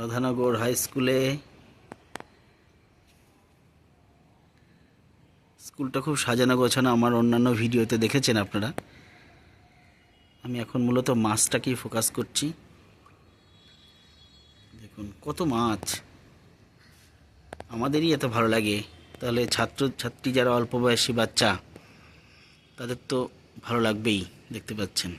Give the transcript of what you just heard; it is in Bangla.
রাধানগর হাই স্কুলে। স্কুলটা খুব সাজানো গোছানো, আমার অন্যান্য ভিডিওতে দেখেছেন আপনারা। আমি এখন মূলত মাছটাকেই ফোকাস করছি। দেখুন, কত মাছ। আমাদেরই এত ভালো লাগে। তাহলে ছাত্র, ছাত্রী যারা অল্প বয়সী বাচ্চা, তাদের তো ভালো লাগবেই, দেখতে পাচ্ছেন।